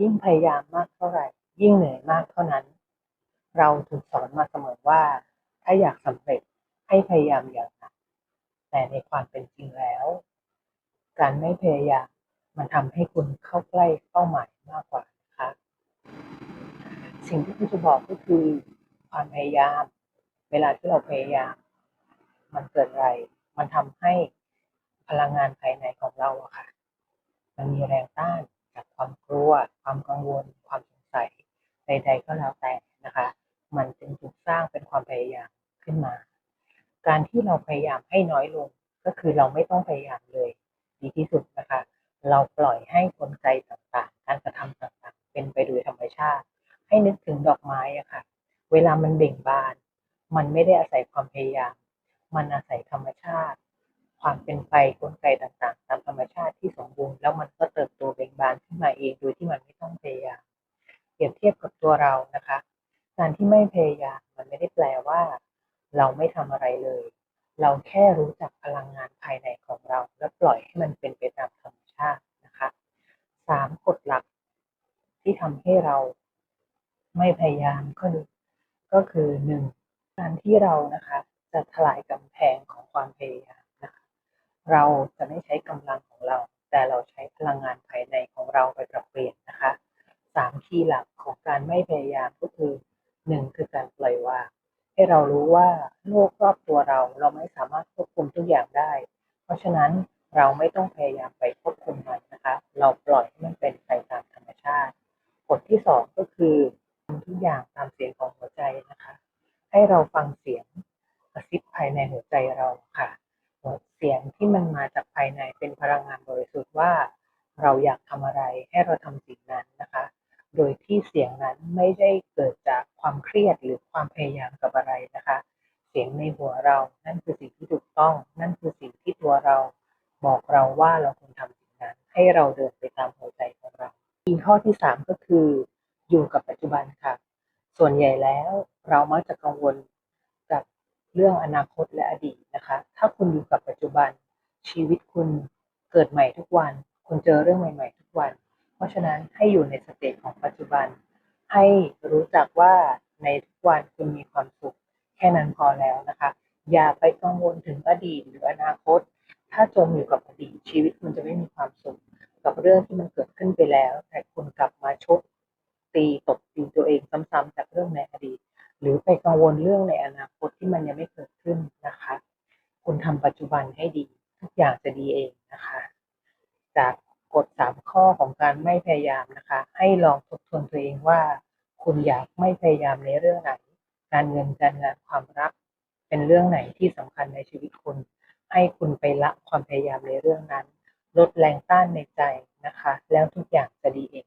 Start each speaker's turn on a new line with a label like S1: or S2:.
S1: ยิ่งพยายามมากเท่าไหร่ ยิ่งเหนื่อยมากเท่านั้น เราถูกสอนมาเสมอว่า ถ้าอยากสำเร็จให้พยายามอย่างหนักแต่ในความเป็นจริงแล้ว การไม่พยายามมันทำให้คุณเข้าใกล้เป้าหมายมากกว่านะคะสิ่งที่คุณจะบอกก็คือความพยายาม เวลาที่เราพยายาม มันเกิดอะไร มันทำให้พลังงานภายในของเราอะค่ะ มันมีแรงต้าน ความกลัว ความกังวล ความสงสัยใดๆก็แล้วแต่นะคะ มันจึงถูกสร้างเป็นความพยายามขึ้นมา การที่เราพยายามให้น้อยลงก็คือเราไม่ต้องพยายามเลย ดีที่สุดนะคะ เราปล่อยให้กลไกต่างๆ การกระทำต่างๆ เป็นไปโดยธรรมชาติ ให้นึกถึงดอกไม้อะค่ะ เวลามันเบ่งบาน มันไม่ได้อาศัยความพยายาม มันอาศัยธรรมชาติ ความเป็นไปกลไกต่าง ตัวเรานะคะ การที่ไม่พยายามมันไม่ได้แปลว่า เราไม่ทำอะไรเลย เราแค่รู้จักพลังงานภายในของเรา และปล่อยให้มันเป็นไปตามธรรมชาตินะคะสามกฎหลักที่ทำให้เราไม่พยายามก็คือก็คือหนึ่งการที่เรานะคะจะทลายกำแพงของความพยายามนะคะ เราจะไม่ใช้กำลังของเรา คือหนึ่งคือการปล่อยวาง ให้เรารู้ว่าโลกรอบตัวเราเราไม่สามารถควบคุมทุกอย่างได้ เพราะฉะนั้นเราไม่ต้องพยายามไปควบคุมมันนะคะ เราปล่อยให้มันเป็นไปตามธรรมชาติกฎที่สองก็คือทำทุกอย่างตามเสียงของหัวใจนะคะ ให้เราฟังเสียงกระซิบภายในหัวใจเราค่ะเสียงที่มันมาจากภายในเป็นพลังงานบริสุทธิ์ว่า เราอยากทำอะไรให้เราทำสิ่งนั้นนะคะ โดยที่เสียงนั้นไม่ได้เกิดจากความเครียดหรือความพยายามกับอะไรนะคะ เสียงในหัวเรานั่นคือสิ่งที่ถูกต้อง นั่นคือสิ่งที่ตัวเราบอกเราว่าเราควรทำสิ่งนั้น ให้เราเดินไปตามหัวใจของเราอีกข้อที่สามก็คือ อยู่กับปัจจุบันค่ะ ส่วนใหญ่แล้วเรามักจะกังวลกับเรื่องอนาคตและอดีตนะคะ ถ้าคุณอยู่กับปัจจุบันชีวิตคุณเกิดใหม่ทุกวัน คุณเจอเรื่องใหม่ ๆ ทุกวัน เพราะฉะนั้นให้อยู่ในสเตจของปัจจุบัน ให้รู้จักว่าในทุกวันคุณมีความสุข แค่นั้นพอแล้วนะคะ อย่าไปกังวลถึงอดีตหรืออนาคต ถ้าจมอยู่กับอดีตชีวิตคุณจะไม่มีความสุข กับเรื่องที่มันเกิดขึ้นไปแล้ว แต่คุณกลับมาชดตีตบตีตัวเองซ้ำๆจากเรื่องในอดีต หรือไปกังวลเรื่องในอนาคตที่มันยังไม่เกิดขึ้นนะคะ คุณทำปัจจุบันให้ดี ทุกอย่างจะดีเองนะคะ จาก กฎสามข้อของการไม่พยายามนะคะ ให้ลองทบทวนตัวเองว่า คุณอยากไม่พยายามในเรื่องไหน การเงินการงานความรัก เป็นเรื่องไหนที่สำคัญในชีวิตคุณ ให้คุณไปละความพยายามในเรื่องนั้น ลดแรงต้านในใจนะคะ แล้วทุกอย่างจะดีเอง